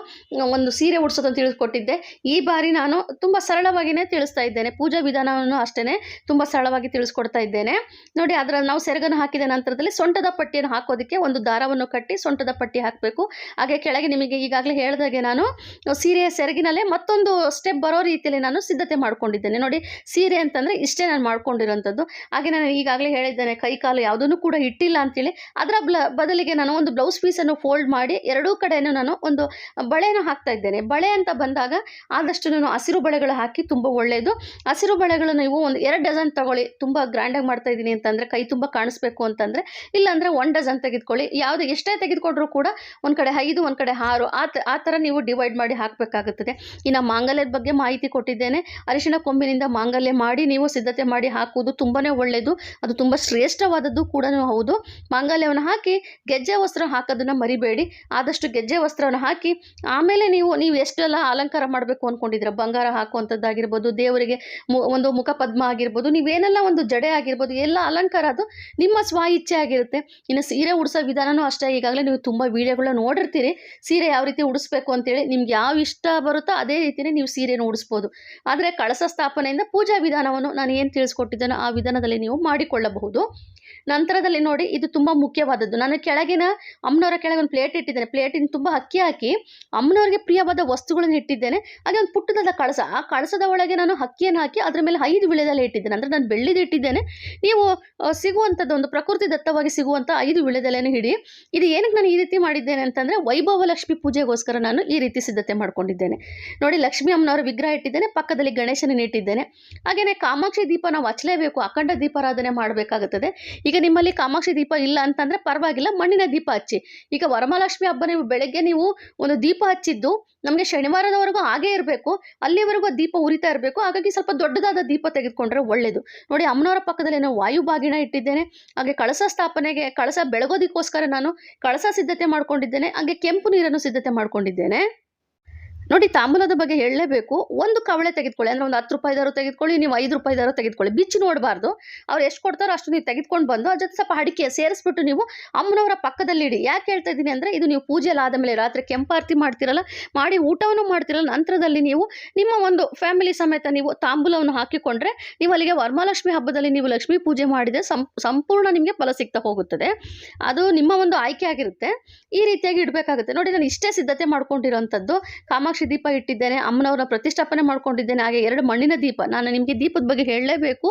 ಒಂದು ಸೀರೆ ಉಡ್ಸೋದನ್ನು ತಿಳಿಸ್ಕೊಟ್ಟಿದ್ದೆ ಈ ಬಾರಿ ನಾನು ತುಂಬ ಸರಳವಾಗಿಯೇ ತಿಳಿಸ್ತಾ ಇದ್ದೇನೆ. ಪೂಜಾ ವಿಧಾನವನ್ನು ಅಷ್ಟೇ ತುಂಬ ಸರಳವಾಗಿ ತಿಳಿಸ್ಕೊಡ್ತಾ ಇದ್ದೇನೆ. ನೋಡಿ ಅದರ ನಾವು ಸೆರಗನ್ನು ಹಾಕಿದ ನಂತರದಲ್ಲಿ ಸೊಂಟದ ಪಟ್ಟಿಯನ್ನು ಹಾಕೋದಕ್ಕೆ ಒಂದು ದಾರವನ್ನು ಕಟ್ಟಿ ಸೊಂಟದ ಪಟ್ಟಿ ಹಾಕಬೇಕು. ಹಾಗೆ ಕೆಳಗೆ ನಿಮಗೆ ಈಗಾಗಲೇ ಹೇಳಿದಾಗೆ ನಾನು ಸೀರೆಯ ಸೆರಗಿನಲ್ಲೇ ಮತ್ತೊಂದು ಸ್ಟೆಪ್ ಬರೋ ರೀತಿಯಲ್ಲಿ ನಾನು ಸಿದ್ಧತೆ ಮಾಡಿಕೊಂಡಿದ್ದೇನೆ. ನೋಡಿ, ಸೀರೆ ಅಂತಂದರೆ ಇಷ್ಟೇ ನಾನು ಮಾಡ್ಕೊಂಡಿರೋಂಥದ್ದು. ಹಾಗೆ ನಾನು ಈಗಾಗಲೇ ಹೇಳಿದ್ದೇನೆ, ಕೈ ಕಾಲು ಯಾವುದನ್ನು ಕೂಡ ಇಟ್ಟಿಲ್ಲ ಅಂತೇಳಿ ಅದರ ಬದಲಿಗೆ ನಾನು ಒಂದು ಬ್ಲೌಸ್ ಪೀಸನ್ನು ಫೋಲ್ಡ್ ಮಾಡಿ ಎರಡೂ ಕಡೆಯೂ ನಾನು ಒಂದು ಬಳೆಯನ್ನು ಹಾಕ್ತಾ ಇದ್ದೇನೆ. ಬಳೆ ಅಂತ ಬಂದಾಗ ಆದಷ್ಟು ನಾನು ಹಸಿರು ಬಳೆಗಳು ಹಾಕಿ ತುಂಬ ಒಳ್ಳೆಯದು. ಹಸಿರು ಬಳೆಗಳು ನೀವು ಒಂದು ಎರಡು ಡಜನ್ ತಗೊಳ್ಳಿ. ತುಂಬ ಗ್ರ್ಯಾಂಡಾಗಿ ಮಾಡ್ತಾ ಇದ್ದೀನಿ ಅಂತಂದರೆ ಕೈ ತುಂಬ ಕಾಣಿಸ್ಬೇಕು ಅಂತಂದರೆ, ಇಲ್ಲಾಂದರೆ ಒನ್ ಡಜನ್ ತೆಗೆದುಕೊಳ್ಳಿ. ಯಾವುದು ಎಷ್ಟೇ ತೆಗೆದುಕೊಂಡ್ರೂ ಕೂಡ ಒಂದು ಕಡೆ ಐದು, ಒಂದು ಕಡೆ ಆರು, ಆ ಆ ಥರ ನೀವು ಡಿವೈಡ್ ಮಾಡಿ ಹಾಕಬೇಕಾಗುತ್ತದೆ. ಇನ್ನು ಮಾಂಗಲ್ಯದ ಬಗ್ಗೆ ಮಾಹಿತಿ ಕೊಟ್ಟಿದ್ದೇನೆ. ಅರಿಶಿಣ ಕೊಂಬಿನಿಂದ ಮಾಂಗಲ್ಯ ಮಾಡಿ ನೀವು ಸಿದ್ಧತೆ ಮಾಡಿ ಹಾಕುವುದು ತುಂಬಾ ಒಳ್ಳೆಯದು. ಅದು ತುಂಬ ಶ್ರೇಷ್ಠವಾದದ್ದು ಕೂಡ ಹೌದು. ಮಾಂಗಲ್ಯವನ್ನು ಹಾಕಿ ಗೆಜ್ಜೆ ವಸ್ತ್ರ ಹಾಕೋದನ್ನು ಮರಿಬೇಡಿ. ಆದಷ್ಟು ಗೆಜ್ಜೆ ವಸ್ತ್ರವನ್ನು ಹಾಕಿ, ಆಮೇಲೆ ನೀವು ನೀವು ಎಷ್ಟೆಲ್ಲ ಅಲಂಕಾರ ಮಾಡಬೇಕು ಅಂದ್ಕೊಂಡಿದ್ದೀರ ಬಂಗಾರ ಹಾಕುವಂಥದ್ದಾಗಿರ್ಬೋದು, ದೇವರಿಗೆ ಮು- ಒಂದು ಮುಖಪದ್ಮ ಆಗಿರ್ಬೋದು, ನೀವೇನೆಲ್ಲ ಒಂದು ಜಡೆ ಆಗಿರ್ಬೋದು, ಎಲ್ಲ ಅಲಂಕಾರ ಅದು ನಿಮ್ಮ ಸ್ವ ಇಚ್ಛೆ ಆಗಿರುತ್ತೆ. ಇನ್ನು ಸೀರೆ ಉಡಿಸೋ ವಿಧಾನವೂ ಅಷ್ಟೇ, ಈಗಾಗಲೇ ನೀವು ತುಂಬ ವೀಡಿಯೋಗಳನ್ನ ನೋಡಿರ್ತೀರಿ. ಸೀರೆ ಯಾವ ರೀತಿ ಉಡಿಸ್ಬೇಕು ಅಂತೇಳಿ ನಿಮ್ಗೆ ಯಾವ ಇಷ್ಟ ಬರುತ್ತೋ ಅದೇ ರೀತಿಯೇ ನೀವು ಸೀರೆನ ಉಡಿಸ್ಬೋದು. ಆದರೆ ಕಳಸ ಸ್ಥಾಪನೆಯಿಂದ ಪೂಜಾ ವಿಧಾನವನ್ನು ನಾನು ಏನು ತಿಳಿಸ್ಕೊಟ್ಟಿದ್ದೇನೋ ಆ ವಿಧಾನದಲ್ಲಿ ನೀವು ಮಾಡಿಕೊಳ್ಳಬಹುದು. ನಂತರದಲ್ಲಿ ನೋಡಿ, ಇದು ತುಂಬ ಮುಖ್ಯವಾದದ್ದು. ನನ್ನ ಕೆಳಗಿನ, ಅಮ್ಮನವರ ಕೆಳಗೆ ಒಂದು ಪ್ಲೇಟ್ ಇಟ್ಟಿದ್ದೇನೆ ಪ್ಲೇಟಿನ ತುಂಬ ಅಕ್ಕಿ ಹಾಕಿ ಅಮ್ಮನವರಿಗೆ ಪ್ರಿಯವಾದ ವಸ್ತುಗಳನ್ನು ಇಟ್ಟಿದ್ದೇನೆ. ಹಾಗೆ ಒಂದು ಪುಟ್ಟದಾದ ಕಳಸ. ಆ ಕಳಸದ ಒಳಗೆ ನಾನು ಅಕ್ಕಿಯನ್ನು ಹಾಕಿ ಅದರ ಮೇಲೆ ಐದು ವಿಳೆದೆಲೆ ಇಟ್ಟಿದ್ದೇನೆ. ಅಂದರೆ ನಾನು ಬೆಳ್ಳಿದು ಇಟ್ಟಿದ್ದೇನೆ. ನೀವು ಸಿಗುವಂಥದ್ದು ಒಂದು ಪ್ರಕೃತಿ ದತ್ತವಾಗಿ ಸಿಗುವಂಥ ಐದು ವಿಳೆದೆಲೆಯನ್ನು ಹಿಡಿ, ಇದು ಏನಕ್ಕೆ ನಾನು ಈ ರೀತಿ ಮಾಡಿದ್ದೇನೆ ಅಂತಂದರೆ ವೈಭವ ಲಕ್ಷ್ಮಿ ಪೂಜೆಗೋಸ್ಕರ ನಾನು ಈ ರೀತಿ ಸಿದ್ಧತೆ ಮಾಡ್ಕೊಂಡಿದ್ದೇನೆ. ನೋಡಿ, ಲಕ್ಷ್ಮೀ ಅಮ್ಮನವರ ವಿಗ್ರಹ ಇಟ್ಟಿದ್ದೇನೆ, ಪಕ್ಕದಲ್ಲಿ ಗಣೇಶನ ಇಟ್ಟಿದ್ದೇನೆ. ಹಾಗೆಯೇ ಕಾಮಾಕ್ಷಿ ದೀಪ ನಾವು ಹಚ್ಚಲೇಬೇಕು. ಅಖಂಡ ದೀಪಾರಾಧನೆ ಮಾಡಬೇಕಾಗುತ್ತದೆ. ಈಗ ನಿಮ್ಮಲ್ಲಿ ಕಾಮಾಕ್ಷಿ ದೀಪ ಇಲ್ಲ ಅಂತಂದರೆ ಪರವಾಗಿಲ್ಲ, ಮಣ್ಣಿನ ದೀಪ ಹಚ್ಚಿ. ಈಗ ವರಮಹಾಲಕ್ಷ್ಮಿ ವರಮಹಾಲಕ್ಷ್ಮಿ ಹಬ್ಬ ನೀವು ಬೆಳಗ್ಗೆ ನೀವು ಒಂದು ದೀಪ ಹಚ್ಚಿದ್ದು ನಮಗೆ ಶನಿವಾರದವರೆಗೂ ಹಾಗೇ ಇರಬೇಕು. ಅಲ್ಲಿವರೆಗೂ ದೀಪ ಉರಿತಾ ಇರಬೇಕು. ಹಾಗಾಗಿ ಸ್ವಲ್ಪ ದೊಡ್ಡದಾದ ದೀಪ ತೆಗೆದುಕೊಂಡ್ರೆ ಒಳ್ಳೆಯದು ನೋಡಿ ಅಮ್ಮನವರ ಪಕ್ಕದಲ್ಲಿ ನಾನು ವಾಯುಬಾಗಿನ ಇಟ್ಟಿದ್ದೇನೆ. ಹಾಗೆ ಕಳಸ ಸ್ಥಾಪನೆಗೆ ಕಳಸ ಬೆಳಗೋದಕ್ಕೋಸ್ಕರ ನಾನು ಕಳಸ ಸಿದ್ಧತೆ ಮಾಡ್ಕೊಂಡಿದ್ದೇನೆ. ಹಾಗೆ ಕೆಂಪು ನೀರನ್ನು ಸಿದ್ಧತೆ ಮಾಡ್ಕೊಂಡಿದ್ದೇನೆ. ನೋಡಿ, ತಾಂಬೂಲದ ಬಗ್ಗೆ ಹೇಳಲೇಬೇಕು. ಒಂದು ಕವಳೆ ತೆಗೆದುಕೊಳ್ಳಿ, ಅಂದರೆ ಒಂದು ಹತ್ತು ರೂಪಾಯಿದಾರು ತೆಗೆದುಕೊಳ್ಳಿ, ನೀವು ಐದು ರೂಪಾಯಿದಾರು ತೆಗೆದುಕೊಳ್ಳಿ. ಬಿಚ್ಚಿ ನೋಡಬಾರ್ದು. ಅವ್ರು ಎಷ್ಟು ಕೊಡ್ತಾರೋ ಅಷ್ಟು ನೀವು ತೆಗೆದುಕೊಂಡು ಬಂದು ಅದ್ರ ಜೊತೆ ಸ್ವಲ್ಪ ಅಡಿಕೆ ಸೇರಿಸ್ಬಿಟ್ಟು ನೀವು ಅಮ್ಮನವರ ಪಕ್ಕದಲ್ಲಿ ಇಡಿ. ಯಾಕೆ ಹೇಳ್ತಾ ಇದ್ದೀನಿ ಅಂದರೆ, ಇದು ನೀವು ಪೂಜೆಲ್ಲ ಆದಮೇಲೆ ರಾತ್ರಿ ಕೆಂಪಾರತಿ ಮಾಡ್ತಿರಲ್ಲ, ಮಾಡಿ ಊಟವನ್ನು ಮಾಡ್ತಿರಲ್ಲ, ನಂತರದಲ್ಲಿ ನೀವು ನಿಮ್ಮ ಒಂದು ಫ್ಯಾಮಿಲಿ ಸಮೇತ ನೀವು ತಾಂಬೂಲವನ್ನು ಹಾಕಿಕೊಂಡ್ರೆ, ನೀವು ಅಲ್ಲಿಗೆ ವರಮಹಾಲಕ್ಷ್ಮಿ ಹಬ್ಬದಲ್ಲಿ ನೀವು ಲಕ್ಷ್ಮೀ ಪೂಜೆ ಮಾಡಿದರೆ ಸಂಪೂರ್ಣ ನಿಮಗೆ ಫಲ ಸಿಗ್ತಾ ಹೋಗುತ್ತದೆ. ಅದು ನಿಮ್ಮ ಒಂದು ಆಯ್ಕೆ ಆಗಿರುತ್ತೆ. ಈ ರೀತಿಯಾಗಿ ಇಡಬೇಕಾಗುತ್ತೆ. ನೋಡಿ, ನಾನು ಇಷ್ಟೇ ಸಿದ್ಧತೆ ಮಾಡ್ಕೊಂಡಿರೋಂಥದ್ದು. ಕಾಮಾಕ್ಷಿ ದೀಪ ಇಟ್ಟಿದ್ದೇನೆ ಅಮ್ಮನವರ ಪ್ರತಿಷ್ಠಾಪನೆ ಮಾಡ್ಕೊಂಡಿದ್ದೇನೆ, ಹಾಗೆ ಎರಡು ಮಣ್ಣಿನ ದೀಪ. ನಾನು ನಿಮಗೆ ದೀಪದ ಬಗ್ಗೆ ಹೇಳಲೇಬೇಕು.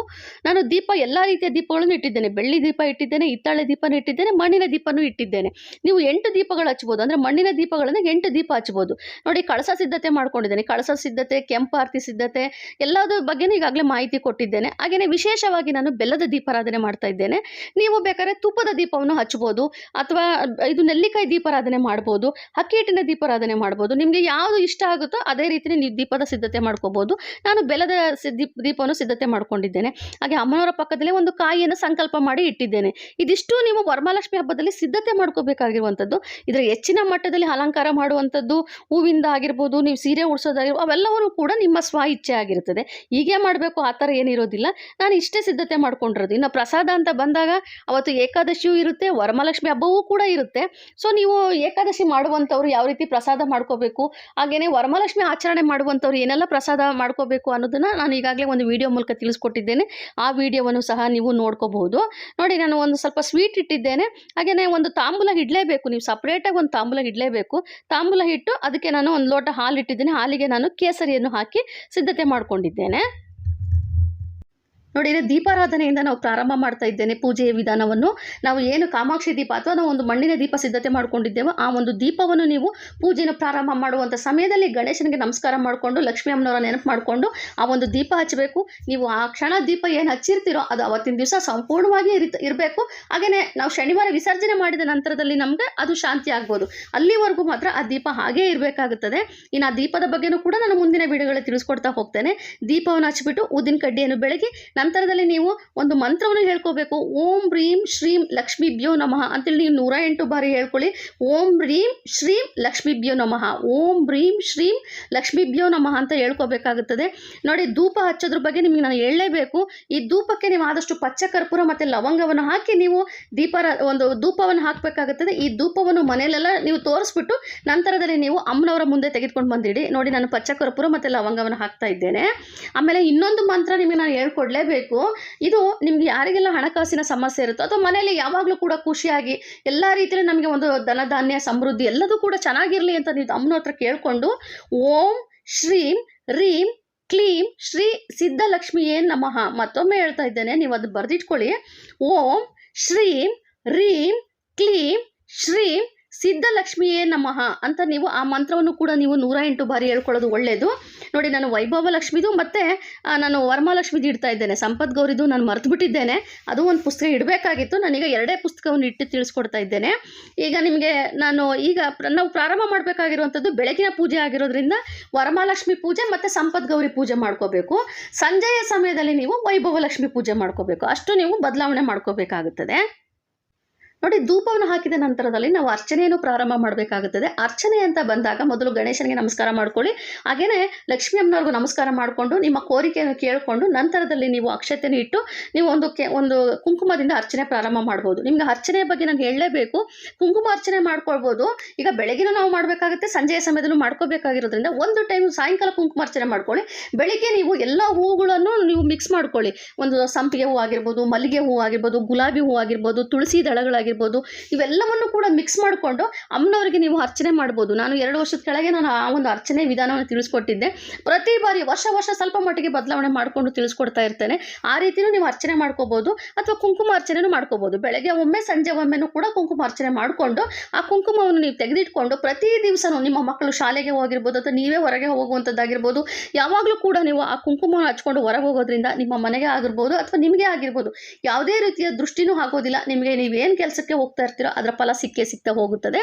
ನಾನು ದೀಪ ಎಲ್ಲ ರೀತಿಯ ದೀಪಗಳನ್ನು ಇಟ್ಟಿದ್ದೇನೆ. ಬೆಳ್ಳಿ ದೀಪ ಇಟ್ಟಿದ್ದೇನೆ, ಹಿತ್ತಾಳೆ ದೀಪನೂ ಇಟ್ಟಿದ್ದೇನೆ, ಮಣ್ಣಿನ ದೀಪನೂ ಇಟ್ಟಿದ್ದೇನೆ. ನೀವು ಎಂಟು ದೀಪಗಳು ಹಚ್ಬೋದು, ಅಂದರೆ ಮಣ್ಣಿನ ದೀಪಗಳನ್ನು ಎಂಟು ದೀಪ ಹಚ್ಬೋದು. ನೋಡಿ, ಕಳಸ ಸಿದ್ಧತೆ ಮಾಡ್ಕೊಂಡಿದ್ದೇನೆ. ಕಳಸ ಸಿದ್ಧತೆ ಕೆಂಪಾರತಿ ಸಿದ್ಧತೆ, ಎಲ್ಲದರ ಬಗ್ಗೆನೂ ಈಗಾಗಲೇ ಮಾಹಿತಿ ಕೊಟ್ಟಿದ್ದೇನೆ. ಹಾಗೆಯೇ ವಿಶೇಷವಾಗಿ ನಾನು ಬೆಲ್ಲದ ದೀಪಾರಾಧನೆ ಮಾಡ್ತಾ ಇದ್ದೇನೆ. ನೀವು ಬೇಕಾದ್ರೆ ತುಪ್ಪದ ದೀಪವನ್ನು ಹಚ್ಬೋದು, ಅಥವಾ ಇದು ನೆಲ್ಲಿಕಾಯಿ ದೀಪಾರಾಧನೆ ಮಾಡ್ಬೋದು ಅಕ್ಕಿ ಹಿಟ್ಟಿನ ದೀಪಾರಾಧನೆ ಮಾಡ್ಬೋದು. ನಿಮಗೆ ಯಾವುದು ಇಷ್ಟ ಆಗುತ್ತೋ ಅದೇ ರೀತಿ ನೀವು ದೀಪದ ಸಿದ್ಧತೆ ಮಾಡ್ಕೋಬೋದು. ನಾನು ಬೆಲದ ದೀಪ, ದೀಪವನ್ನು ಸಿದ್ಧತೆ ಮಾಡ್ಕೊಂಡಿದ್ದೇನೆ. ಹಾಗೆ ಅಮ್ಮನವರ ಪಕ್ಕದಲ್ಲೇ ಒಂದು ಕಾಯಿಯನ್ನು ಸಂಕಲ್ಪ ಮಾಡಿ ಇಟ್ಟಿದ್ದೇನೆ. ಇದಿಷ್ಟು ನೀವು ವರಮಹಾಲಕ್ಷ್ಮಿ ಹಬ್ಬದಲ್ಲಿ ಸಿದ್ಧತೆ ಮಾಡ್ಕೋಬೇಕಾಗಿರುವಂಥದ್ದು. ಇದರ ಹೆಚ್ಚಿನ ಮಟ್ಟದಲ್ಲಿ ಅಲಂಕಾರ ಮಾಡುವಂಥದ್ದು, ಹೂವಿಂದ ಆಗಿರ್ಬೋದು, ನೀವು ಸೀರೆ ಉಡ್ಸೋದಾಗಿರ್ಬೋದು ಅವೆಲ್ಲವೂ ಕೂಡ ನಿಮ್ಮ ಸ್ವ ಇಚ್ಛೆ ಆಗಿರುತ್ತದೆ. ಹೀಗೆ ಮಾಡಬೇಕು, ಆ ಥರ ಏನಿರೋದಿಲ್ಲ. ನಾನು ಇಷ್ಟೇ ಸಿದ್ಧತೆ ಮಾಡ್ಕೊಂಡಿರೋದು. ಇನ್ನು ಪ್ರಸಾದ ಅಂತ ಬಂದಾಗ ಅವತ್ತು ಏಕಾದಶಿಯೂ ಇರುತ್ತೆ ವರಮಹಾಲಕ್ಷ್ಮಿ ಹಬ್ಬವೂ ಕೂಡ ಇರುತ್ತೆ. ಸೊ, ನೀವು ಏಕಾದಶಿ ಮಾಡುವಂಥವ್ರು ಯಾವ ರೀತಿ ಪ್ರಸಾದ ಮಾಡ್ಕೋಬೇಕು? ಹಾಗೆಯೇ ವರಮಹಾಲಕ್ಷ್ಮಿ ಆಚರಣೆ ಮಾಡುವಂಥವ್ರು ಏನೆಲ್ಲ ಪ್ರಸಾದ ಮಾಡ್ಕೋಬೇಕು ಅನ್ನೋದನ್ನು ನಾನು ಈಗಾಗಲೇ ಒಂದು ವಿಡಿಯೋ ಮೂಲಕ ತಿಳಿಸ್ಕೊಟ್ಟಿದ್ದೇನೆ. ಆ ವಿಡಿಯೋವನ್ನು ಸಹ ನೀವು ನೋಡ್ಕೋಬಹುದು. ನೋಡಿ, ನಾನು ಒಂದು ಸ್ವಲ್ಪ ಸ್ವೀಟ್ ಇಟ್ಟಿದ್ದೇನೆ. ಹಾಗೆಯೇ ಒಂದು ತಾಂಬೂಲ ಇಡಲೇಬೇಕು. ನೀವು ಸಪ್ರೇಟಾಗಿ ಒಂದು ತಾಂಬೂಲ ಇಡಲೇಬೇಕು. ತಾಂಬೂಲ ಇಟ್ಟು ಅದಕ್ಕೆ ನಾನು ಒಂದು ಲೋಟ ಹಾಲು ಇಟ್ಟಿದ್ದೇನೆ ಹಾಲಿಗೆ ನಾನು ಕೇಸರಿಯನ್ನು ಹಾಕಿ ಸಿದ್ಧತೆ ಮಾಡ್ಕೊಂಡಿದ್ದೇನೆ. ನೋಡಿ ದೀಪಾರಾಧನೆಯಿಂದ ನಾವು ಪ್ರಾರಂಭ ಮಾಡ್ತಾ ಇದ್ದೇನೆ ಪೂಜೆಯ ವಿಧಾನವನ್ನು. ನಾವು ಏನು ಕಾಮಾಕ್ಷಿ ದೀಪ ಅಥವಾ ನಾವು ಒಂದು ಮಣ್ಣಿನ ದೀಪ ಸಿದ್ಧತೆ ಮಾಡ್ಕೊಂಡಿದ್ದೇವೋ ಆ ಒಂದು ದೀಪವನ್ನು ನೀವು ಪೂಜೆನ ಪ್ರಾರಂಭ ಮಾಡುವಂಥ ಸಮಯದಲ್ಲಿ ಗಣೇಶನಿಗೆ ನಮಸ್ಕಾರ ಮಾಡಿಕೊಂಡು, ಲಕ್ಷ್ಮೀ ಅಮ್ಮನವರ ನೆನಪು ಮಾಡಿಕೊಂಡು ಆ ಒಂದು ದೀಪ ಹಚ್ಚಬೇಕು. ನೀವು ಆ ಕ್ಷಣ ದೀಪ ಏನು ಹಚ್ಚಿರ್ತೀರೋ ಅದು ಅವತ್ತಿನ ದಿವಸ ಸಂಪೂರ್ಣವಾಗಿ ಇರ್ ಇರಬೇಕು. ಹಾಗೆಯೇ ನಾವು ಶನಿವಾರ ವಿಸರ್ಜನೆ ಮಾಡಿದ ನಂತರದಲ್ಲಿ ನಮಗೆ ಅದು ಶಾಂತಿ ಆಗ್ಬೋದು. ಅಲ್ಲಿವರೆಗೂ ಮಾತ್ರ ಆ ದೀಪ ಹಾಗೇ ಇರಬೇಕಾಗುತ್ತದೆ. ಇನ್ನು ಆ ದೀಪದ ಬಗ್ಗೆನೂ ಕೂಡ ನಾನು ಮುಂದಿನ ವಿಡಿಯೋಗಳಲ್ಲಿ ತಿಳಿಸ್ಕೊಡ್ತಾ ಹೋಗ್ತೇನೆ. ದೀಪವನ್ನು ಹಚ್ಚಿಬಿಟ್ಟು ಊದಿನ ಕಡ್ಡಿಯನ್ನು ಬೆಳಗಿ ನಂತರದಲ್ಲಿ ನೀವು ಒಂದು ಮಂತ್ರವನ್ನು ಹೇಳ್ಕೋಬೇಕು. ಓಂ ರೀಂ ಶ್ರೀಂ ಲಕ್ಷ್ಮೀಭ್ಯೋ ನಮಃ ಅಂತೇಳಿ ನೀವು ನೂರ ಎಂಟು ಬಾರಿ ಹೇಳ್ಕೊಳ್ಳಿ. ಓಂ ರೀಂ ಶ್ರೀಂ ಲಕ್ಷ್ಮೀಭ್ಯೋ ನಮಃ. ಓಂ ರೀಂ ಶ್ರೀಂ ಲಕ್ಷ್ಮೀಭ್ಯೋ ನಮಃ ಅಂತ ಹೇಳ್ಕೋಬೇಕಾಗುತ್ತದೆ. ನೋಡಿ, ಧೂಪ ಹಚ್ಚೋದ್ರ ಬಗ್ಗೆ ನಿಮಗೆ ನಾನು ಹೇಳಲೇಬೇಕು. ಈ ಧೂಪಕ್ಕೆ ನೀವು ಆದಷ್ಟು ಪಚ್ಚ ಕರ್ಪೂರ ಮತ್ತು ಲವಂಗವನ್ನು ಹಾಕಿ ನೀವು ದೀಪ ಒಂದು ಧೂಪವನ್ನು ಹಾಕಬೇಕಾಗುತ್ತದೆ. ಈ ಧೂಪವನ್ನು ಮನೆಯಲ್ಲೆಲ್ಲ ನೀವು ತೋರಿಸ್ಬಿಟ್ಟು ನಂತರದಲ್ಲಿ ನೀವು ಅಮ್ಮನವರ ಮುಂದೆ ತೆಗೆದುಕೊಂಡು ಬಂದಿಡಿ. ನೋಡಿ, ನಾನು ಪಚ್ಚ ಕರ್ಪೂರ ಮತ್ತು ಲವಂಗವನ್ನು ಹಾಕ್ತಾ ಇದ್ದೇನೆ. ಆಮೇಲೆ ಇನ್ನೊಂದು ಮಂತ್ರ ನಿಮಗೆ ನಾನು ಹೇಳ್ಕೊಡ್ಲೇಬೇಕು. ಇದು ನಿಮ್ಗೆ ಯಾರಿಗೆಲ್ಲ ಹಣಕಾಸಿನ ಸಮಸ್ಯೆ ಇರುತ್ತೋ ಅಥವಾ ಮನೆಯಲ್ಲಿ ಯಾವಾಗಲೂ ಕೂಡ ಖುಷಿಯಾಗಿ ಎಲ್ಲ ರೀತಿಯಲ್ಲಿ ನಮಗೆ ಒಂದು ಧನಧಾನ್ಯ, ಸಮೃದ್ಧಿ ಎಲ್ಲದೂ ಕೂಡ ಚೆನ್ನಾಗಿರಲಿ ಅಂತ ನೀವು ಅಮ್ಮನ ಹತ್ರ ಕೇಳಿಕೊಂಡು ಓಂ ಶ್ರೀಂ ರೀಂ ಕ್ಲೀಂ ಶ್ರೀ ಸಿದ್ಧಲಕ್ಷ್ಮಿಯೇ ನಮಃ ಮತ್ತೊಮ್ಮೆ ಹೇಳ್ತಾ ಇದ್ದೇನೆ. ನೀವು ಅದು ಬರೆದಿಟ್ಕೊಳ್ಳಿ. ಓಂ ಶ್ರೀಂ ರೀಂ ಕ್ಲೀಂ ಶ್ರೀಂ ಸಿದ್ಧಲಕ್ಷ್ಮಿಯೇ ನಮಃ ಅಂತ ನೀವು ಆ ಮಂತ್ರವನ್ನು ಕೂಡ ನೀವು ನೂರ ಎಂಟು ಬಾರಿ ಹೇಳ್ಕೊಳ್ಳೋದು ಒಳ್ಳೆಯದು ನೋಡಿ, ನಾನು ವೈಭವ ಲಕ್ಷ್ಮಿದು ಮತ್ತು ನಾನು ವರ್ಮಾಲಕ್ಷ್ಮಿದು ಇಡ್ತಾ ಇದ್ದೇನೆ. ಸಂಪತ್ ಗೌರಿದು ನಾನು ಮರೆತು ಬಿಟ್ಟಿದ್ದೇನೆ. ಅದು ಒಂದು ಪುಸ್ತಕ ಇಡಬೇಕಾಗಿತ್ತು. ನಾನೀಗ ಎರಡೇ ಪುಸ್ತಕವನ್ನು ಇಟ್ಟು ತಿಳಿಸ್ಕೊಡ್ತಾ ಇದ್ದೇನೆ. ಈಗ ನಿಮಗೆ ನಾನು ಈಗ ನಾವು ಪ್ರಾರಂಭ ಮಾಡಬೇಕಾಗಿರುವಂಥದ್ದು ಬೆಳಗಿನ ಪೂಜೆ ಆಗಿರೋದ್ರಿಂದ ವರಮಹಾಲಕ್ಷ್ಮಿ ಪೂಜೆ ಮತ್ತು ಸಂಪತ್ ಗೌರಿ ಪೂಜೆ ಮಾಡ್ಕೋಬೇಕು. ಸಂಜೆಯ ಸಮಯದಲ್ಲಿ ನೀವು ವೈಭವ ಲಕ್ಷ್ಮಿ ಪೂಜೆ ಮಾಡ್ಕೋಬೇಕು. ಅಷ್ಟು ನೀವು ಬದಲಾವಣೆ ಮಾಡ್ಕೋಬೇಕಾಗುತ್ತದೆ. ನೋಡಿ, ಧೂಪವನ್ನು ಹಾಕಿದ ನಂತರದಲ್ಲಿ ನಾವು ಅರ್ಚನೆಯನ್ನು ಪ್ರಾರಂಭ ಮಾಡಬೇಕಾಗುತ್ತದೆ. ಅರ್ಚನೆ ಅಂತ ಬಂದಾಗ ಮೊದಲು ಗಣೇಶನಿಗೆ ನಮಸ್ಕಾರ ಮಾಡ್ಕೊಳ್ಳಿ. ಹಾಗೆಯೇ ಲಕ್ಷ್ಮೀ ಅಮ್ಮನವ್ರಿಗೂ ನಮಸ್ಕಾರ ಮಾಡಿಕೊಂಡು, ನಿಮ್ಮ ಕೋರಿಕೆಯನ್ನು ಕೇಳಿಕೊಂಡು, ನಂತರದಲ್ಲಿ ನೀವು ಅಕ್ಷತೆಯನ್ನು ಇಟ್ಟು, ನೀವು ಒಂದು ಕೆ, ಒಂದು ಕುಂಕುಮದಿಂದ ಅರ್ಚನೆ ಪ್ರಾರಂಭ ಮಾಡ್ಬೋದು. ನಿಮ್ಗೆ ಅರ್ಚನೆ ಬಗ್ಗೆ ನಾನು ಹೇಳಲೇಬೇಕು. ಕುಂಕುಮ ಅರ್ಚನೆ ಮಾಡ್ಕೊಳ್ಬೋದು. ಈಗ ಬೆಳಗಿನ ನಾವು ಮಾಡಬೇಕಾಗುತ್ತೆ, ಸಂಜೆಯ ಸಮಯದಲ್ಲೂ ಮಾಡ್ಕೋಬೇಕಾಗಿರೋದ್ರಿಂದ ಒಂದು ಟೈಮ್ ಸಾಯಂಕಾಲ ಕುಂಕುಮ ಅರ್ಚನೆ ಮಾಡ್ಕೊಳ್ಳಿ. ಬೆಳಿಗ್ಗೆ ನೀವು ಎಲ್ಲ ಹೂಗಳನ್ನು ನೀವು ಮಿಕ್ಸ್ ಮಾಡ್ಕೊಳ್ಳಿ. ಒಂದು ಸಂಪಿಗೆ ಹೂ ಆಗಿರ್ಬೋದು, ಮಲ್ಲಿಗೆ ಹೂ ಆಗಿರ್ಬೋದು, ಗುಲಾಬಿ ಹೂ ಆಗಿರ್ಬೋದು, ತುಳಸಿ ದಳಗಳಾಗಿರ್ಬೋದು ಇವೆಲ್ಲವನ್ನು ಕೂಡ ಮಿಕ್ಸ್ ಮಾಡಿಕೊಂಡು ಅಮ್ಮನವರಿಗೆ ನೀವು ಅರ್ಚನೆ ಮಾಡ್ಬೋದು. ನಾನು ಎರಡು ವರ್ಷದ ಕೆಳಗೆ ನಾನು ಆ ಒಂದು ಅರ್ಚನೆ ವಿಧಾನವನ್ನು ತಿಳಿಸ್ಕೊಟ್ಟಿದ್ದೆ. ಪ್ರತಿ ಬಾರಿ ವರ್ಷ ವರ್ಷ ಸ್ವಲ್ಪ ಮಟ್ಟಿಗೆ ಬದಲಾವಣೆ ಮಾಡಿಕೊಂಡು ತಿಳಿಸ್ಕೊಡ್ತಾ ಇರ್ತೇನೆ. ಆ ರೀತಿಯೂ ನೀವು ಅರ್ಚನೆ ಮಾಡ್ಕೋಬೋದು ಅಥವಾ ಕುಂಕುಮ ಅರ್ಚನೆನೂ ಮಾಡ್ಕೋಬೋದು. ಬೆಳಗ್ಗೆ ಒಮ್ಮೆ, ಸಂಜೆ ಒಮ್ಮೆನೂ ಕೂಡ ಕುಂಕುಮ ಅರ್ಚನೆ ಮಾಡಿಕೊಂಡು ಆ ಕುಂಕುಮವನ್ನು ನೀವು ತೆಗೆದಿಟ್ಕೊಂಡು ಪ್ರತಿ ದಿವಸನೂ ನಿಮ್ಮ ಮಕ್ಕಳು ಶಾಲೆಗೆ ಹೋಗಿರ್ಬೋದು ಅಥವಾ ನೀವೇ ಹೊರಗೆ ಹೋಗುವಂಥದ್ದಾಗಿರ್ಬೋದು. ಯಾವಾಗಲೂ ಕೂಡ ನೀವು ಆ ಕುಂಕುಮವನ್ನು ಹಚ್ಕೊಂಡು ಹೊರಗೆ ಹೋಗೋದ್ರಿಂದ ನಿಮ್ಮ ಮನೆಗೆ ಆಗಿರ್ಬೋದು ಅಥವಾ ನಿಮಗೆ ಆಗಿರ್ಬೋದು. ಯಾವುದೇ ರೀತಿಯ ದೃಷ್ಟಿನೂ ಆಗೋದಿಲ್ಲ. ನಿಮಗೆ ನೀವೇನು ಕೆಲಸ ಕೆಲಸಕ್ಕೆ ಹೋಗ್ತಾ ಇರ್ತೀರೋ ಅದರ ಫಲ ಸಿಕ್ಕೇ ಸಿಗ್ತಾ ಹೋಗುತ್ತದೆ.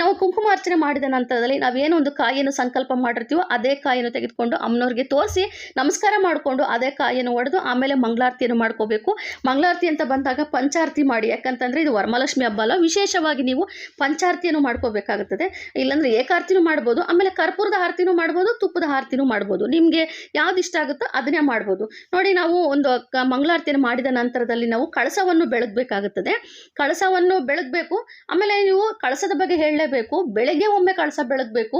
ನಾವು ಕುಂಕುಮಾರ್ಚನೆ ಮಾಡಿದ ನಂತರದಲ್ಲಿ ನಾವೇನೋ ಒಂದು ಕಾಯಿಯನ್ನು ಸಂಕಲ್ಪ ಮಾಡಿರ್ತೀವೋ ಅದೇ ಕಾಯಿಯನ್ನು ತೆಗೆದುಕೊಂಡು ಅಮ್ಮನವ್ರಿಗೆ ತೋರಿಸಿ ನಮಸ್ಕಾರ ಮಾಡಿಕೊಂಡು ಅದೇ ಕಾಯಿಯನ್ನು ಒಡೆದು ಆಮೇಲೆ ಮಂಗಳಾರತಿಯನ್ನು ಮಾಡ್ಕೋಬೇಕು. ಮಂಗಳಾರತಿ ಅಂತ ಬಂದಾಗ ಪಂಚಾರತಿ ಮಾಡಿ. ಯಾಕಂತಂದರೆ ಇದು ವರಮಹಾಲಕ್ಷ್ಮಿ ಹಬ್ಬ ಅಲ್ಲ. ವಿಶೇಷವಾಗಿ ನೀವು ಪಂಚಾರತಿಯನ್ನು ಮಾಡ್ಕೋಬೇಕಾಗುತ್ತದೆ. ಇಲ್ಲಾಂದರೆ ಏಕಾರ್ತಿನೂ ಮಾಡ್ಬೋದು, ಆಮೇಲೆ ಕರ್ಪೂರದ ಆರತಿನೂ ಮಾಡ್ಬೋದು, ತುಪ್ಪದ ಆರತಿನೂ ಮಾಡ್ಬೋದು. ನಿಮಗೆ ಯಾವ್ದು ಇಷ್ಟ ಆಗುತ್ತೋ ಅದನ್ನೇ ಮಾಡ್ಬೋದು. ನೋಡಿ ನಾವು ಒಂದು ಮಂಗಳಾರತಿಯನ್ನು ಮಾಡಿದ ನಂತರದಲ್ಲಿ ನಾವು ಕಳಸವನ್ನು ಬೆಳಗಬೇಕಾಗುತ್ತದೆ ಕಳಸವನ್ನು ಬೆಳಗಬೇಕು. ಆಮೇಲೆ ನೀವು ಕಳಸದ ಬಗ್ಗೆ ಹೇಳಲೇಬೇಕು. ಬೆಳಗ್ಗೆ ಒಮ್ಮೆ ಕಳಸ ಬೆಳಗಬೇಕು.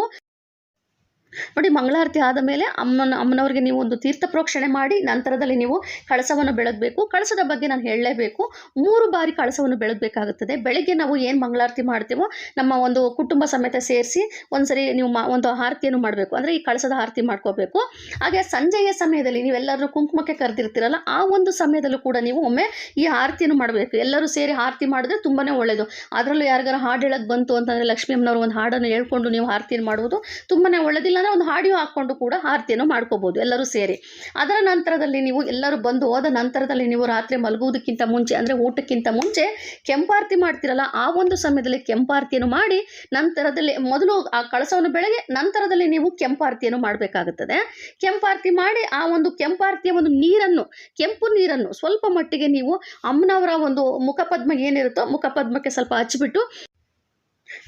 ನೋಡಿ, ಮಂಗಳಾರತಿ ಆದ ಮೇಲೆ ಅಮ್ಮನ, ಅಮ್ಮನವ್ರಿಗೆ ನೀವು ಒಂದು ತೀರ್ಥ ಪ್ರೋಕ್ಷಣೆ ಮಾಡಿ, ನಂತರದಲ್ಲಿ ನೀವು ಕಳಸವನ್ನು ಬೆಳಗಬೇಕು. ಕಳಸದ ಬಗ್ಗೆ ನಾನು ಹೇಳಲೇಬೇಕು. ಮೂರು ಬಾರಿ ಕಳಸವನ್ನು ಬೆಳಗಬೇಕಾಗುತ್ತದೆ. ಬೆಳಗ್ಗೆ ನಾವು ಏನು ಮಂಗಳಾರತಿ ಮಾಡ್ತೀವೋ, ನಮ್ಮ ಒಂದು ಕುಟುಂಬ ಸಮೇತ ಸೇರಿಸಿ ಒಂದ್ಸರಿ ನೀವು ಒಂದು ಆರತಿಯನ್ನು ಮಾಡಬೇಕು. ಅಂದರೆ ಈ ಕಳಸದ ಆರತಿ ಮಾಡ್ಕೋಬೇಕು. ಹಾಗೆ ಸಂಜೆಯ ಸಮಯದಲ್ಲಿ ನೀವೆಲ್ಲರೂ ಕುಂಕುಮಕ್ಕೆ ಕರೆದಿರ್ತೀರಲ್ಲ, ಆ ಒಂದು ಸಮಯದಲ್ಲೂ ಕೂಡ ನೀವು ಒಮ್ಮೆ ಈ ಆರತಿಯನ್ನು ಮಾಡಬೇಕು. ಎಲ್ಲರೂ ಸೇರಿ ಆರತಿ ಮಾಡಿದ್ರೆ ತುಂಬಾ ಒಳ್ಳೆಯದು ಅದರಲ್ಲೂ ಯಾರಿಗಾರು ಹಾಡು ಹೇಳೋದು ಬಂತು ಅಂತಂದರೆ ಲಕ್ಷ್ಮೀ ಅಮ್ಮನವರು ಒಂದು ಹಾಡನ್ನು ಹೇಳ್ಕೊಂಡು ನೀವು ಆರತಿಯನ್ನು ಮಾಡುವುದು ತುಂಬಾ ಒಳ್ಳೆಯದಿಲ್ಲ ಅಂದರೆ ಒಂದು ಆಡಿಯೋ ಹಾಕ್ಕೊಂಡು ಕೂಡ ಆರತಿಯನ್ನು ಮಾಡ್ಕೋಬೋದು ಎಲ್ಲರೂ ಸೇರಿ. ಅದರ ನಂತರದಲ್ಲಿ ನೀವು ಎಲ್ಲರೂ ಬಂದು ಹೋದ ನಂತರದಲ್ಲಿ ನೀವು ರಾತ್ರಿ ಮಲಗುವುದಕ್ಕಿಂತ ಮುಂಚೆ, ಅಂದರೆ ಊಟಕ್ಕಿಂತ ಮುಂಚೆ ಕೆಂಪಾರತಿ ಮಾಡ್ತಿರಲ್ಲ, ಆ ಒಂದು ಸಮಯದಲ್ಲಿ ಕೆಂಪಾರತಿಯನ್ನು ಮಾಡಿ ನಂತರದಲ್ಲಿ ಮೊದಲು ಆ ಕಳಸವನ್ನು ಬೆಳಗ್ಗೆ ನಂತರದಲ್ಲಿ ನೀವು ಕೆಂಪಾರತಿಯನ್ನು ಮಾಡಬೇಕಾಗುತ್ತದೆ. ಕೆಂಪಾರತಿ ಮಾಡಿ ಆ ಒಂದು ಕೆಂಪಾರತಿಯ ಒಂದು ನೀರನ್ನು, ಕೆಂಪು ನೀರನ್ನು ಸ್ವಲ್ಪ ಮಟ್ಟಿಗೆ ನೀವು ಅಮ್ಮನವರ ಒಂದು ಮುಖಪದ್ಮ ಏನಿರುತ್ತೋ ಮುಖಪದ್ಮಕ್ಕೆ ಸ್ವಲ್ಪ ಹಚ್ಬಿಟ್ಟು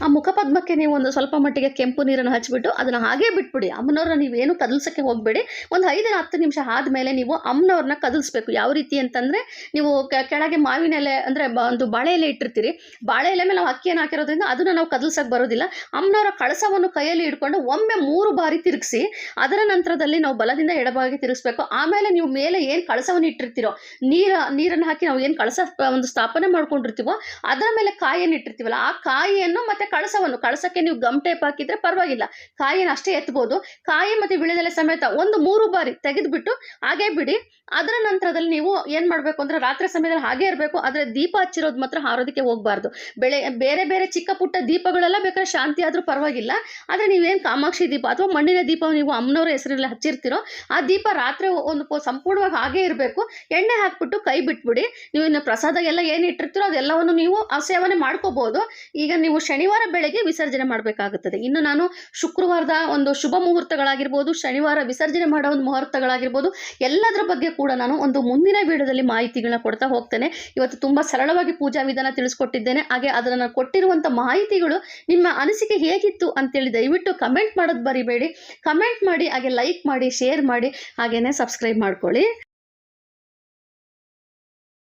ಆ ಮುಖಪದ್ಮಕ್ಕೆ ನೀವು ಒಂದು ಸ್ವಲ್ಪ ಮಟ್ಟಿಗೆ ಕೆಂಪು ನೀರನ್ನು ಹಚ್ಚಿಬಿಟ್ಟು ಅದನ್ನು ಹಾಗೇ ಬಿಟ್ಬಿಡಿ. ಅಮ್ಮನವ್ರನ್ನ ನೀವೇನು ಕದಲ್ಸೋಕ್ಕೆ ಹೋಗಬೇಡಿ. ಒಂದು ಐದರ ಹತ್ತು ನಿಮಿಷ ಆದಮೇಲೆ ನೀವು ಅಮ್ಮನವ್ರನ್ನ ಕದಲ್ಸ್ಬೇಕು. ಯಾವ ರೀತಿ ಅಂತಂದರೆ ನೀವು ಕೆಳಗೆ ಮಾವಿನ ಎಲೆ ಅಂದರೆ ಒಂದು ಬಾಳೆ ಎಲೆ ಇಟ್ಟಿರ್ತೀರಿ. ಬಾಳೆ ಎಲೆ ಮೇಲೆ ನಾವು ಅಕ್ಕಿಯನ್ನು ಹಾಕಿರೋದ್ರಿಂದ ಅದನ್ನು ನಾವು ಕದಲ್ಸೋಕ್ಕೆ ಬರೋದಿಲ್ಲ. ಅಮ್ಮನವರ ಕಳಸವನ್ನು ಕೈಯಲ್ಲಿ ಇಟ್ಕೊಂಡು ಒಮ್ಮೆ ಮೂರು ಬಾರಿ ತಿರುಗಿಸಿ, ಅದರ ನಂತರದಲ್ಲಿ ನಾವು ಬಲದಿಂದ ಎಡಭಾಗಿ ತಿರುಗಿಸ್ಬೇಕು. ಆಮೇಲೆ ನೀವು ಮೇಲೆ ಏನು ಕಳಸವನ್ನು ಇಟ್ಟಿರ್ತೀರೋ, ನೀರ, ನೀರನ್ನು ಹಾಕಿ ನಾವು ಏನು ಕಳಸ, ಒಂದು ಸ್ಥಾಪನೆ ಮಾಡ್ಕೊಂಡಿರ್ತೀವೋ, ಅದರ ಮೇಲೆ ಕಾಯಿಯನ್ನು ಇಟ್ಟಿರ್ತೀವಲ್ಲ, ಆ ಕಾಯಿಯನ್ನು ಮತ್ತೆ ಕಳಸವನ್ನು, ಕಳಸಕ್ಕೆ ನೀವು ಗಮ್ ಟೇಪ್ ಹಾಕಿದ್ರೆ ಪರವಾಗಿಲ್ಲ. ಕಾಯಿನ ಅಷ್ಟೇ ಎತ್ಬೋದು. ಕಾಯಿ ಮತ್ತೆ ವಿಳೆದೆಲೆ ಸಮೇತ ಒಂದು ಮೂರು ಬಾರಿ ತೆಗೆದುಬಿಟ್ಟು ಹಾಗೆ ಬಿಡಿ. ಅದರ ನಂತರದಲ್ಲಿ ನೀವು ಏನು ಮಾಡಬೇಕು ಅಂದ್ರೆ ರಾತ್ರಿ ಸಮಯದಲ್ಲಿ ಹಾಗೆ ಇರಬೇಕು. ಆದ್ರೆ ದೀಪ ಹಚ್ಚಿರೋದು ಮಾತ್ರ ಹಾರೋದಕ್ಕೆ ಹೋಗಬಾರ್ದು. ಬೆಳೆ, ಬೇರೆ ಬೇರೆ ಚಿಕ್ಕ ಪುಟ್ಟ ದೀಪಗಳೆಲ್ಲ ಬೇಕಾದ್ರೆ ಶಾಂತಿ ಆದರೂ ಪರವಾಗಿಲ್ಲ. ಆದ್ರೆ ನೀವೇನ್ ಕಾಮಾಕ್ಷಿ ದೀಪ ಅಥವಾ ಮಣ್ಣಿನ ದೀಪ ನೀವು ಅಮ್ಮನವರ ಹೆಸರಲ್ಲಿ ಹಚ್ಚಿರ್ತೀರೋ, ಆ ದೀಪ ರಾತ್ರಿ ಒಂದು ಸಂಪೂರ್ಣವಾಗಿ ಹಾಗೆ ಇರಬೇಕು. ಎಣ್ಣೆ ಹಾಕ್ಬಿಟ್ಟು ಕೈ ಬಿಟ್ಬಿಡಿ. ನೀವು ಇನ್ನು ಪ್ರಸಾದ ಎಲ್ಲ ಏನು ಇಟ್ಟಿರ್ತೀರೋ ಅದೆಲ್ಲವನ್ನು ನೀವು ಸೇವನೆ ಮಾಡ್ಕೋಬಹುದು ಈಗ ನೀವು ಶನಿವಾರ ಬೆಳಗ್ಗೆ ವಿಸರ್ಜನೆ ಮಾಡಬೇಕಾಗುತ್ತದೆ. ಇನ್ನು ನಾನು ಶುಕ್ರವಾರದ ಒಂದು ಶುಭ ಮುಹೂರ್ತಗಳಾಗಿರ್ಬೋದು, ಶನಿವಾರ ವಿಸರ್ಜನೆ ಮಾಡೋ ಒಂದು ಮುಹೂರ್ತಗಳಾಗಿರ್ಬೋದು, ಎಲ್ಲದರ ಬಗ್ಗೆ ಕೂಡ ನಾನು ಒಂದು ಮುಂದಿನ ವಿಡಿಯೋದಲ್ಲಿ ಮಾಹಿತಿಗಳನ್ನ ಕೊಡ್ತಾ ಹೋಗ್ತೇನೆ. ಇವತ್ತು ತುಂಬ ಸರಳವಾಗಿ ಪೂಜಾ ವಿಧಾನ ತಿಳಿಸ್ಕೊಟ್ಟಿದ್ದೇನೆ. ಹಾಗೆ ಅದನ್ನು ನಾನು ಕೊಟ್ಟಿರುವಂಥ ಮಾಹಿತಿಗಳು ನಿಮ್ಮ ಅನಿಸಿಕೆ ಹೇಗಿತ್ತು ಅಂತೇಳಿ ದಯವಿಟ್ಟು ಕಮೆಂಟ್ ಮಾಡೋದು ಬರಿಬೇಡಿ. ಕಮೆಂಟ್ ಮಾಡಿ, ಹಾಗೆ ಲೈಕ್ ಮಾಡಿ, ಶೇರ್ ಮಾಡಿ ಹಾಗೆಯೇ ಸಬ್ಸ್ಕ್ರೈಬ್ ಮಾಡ್ಕೊಳ್ಳಿ.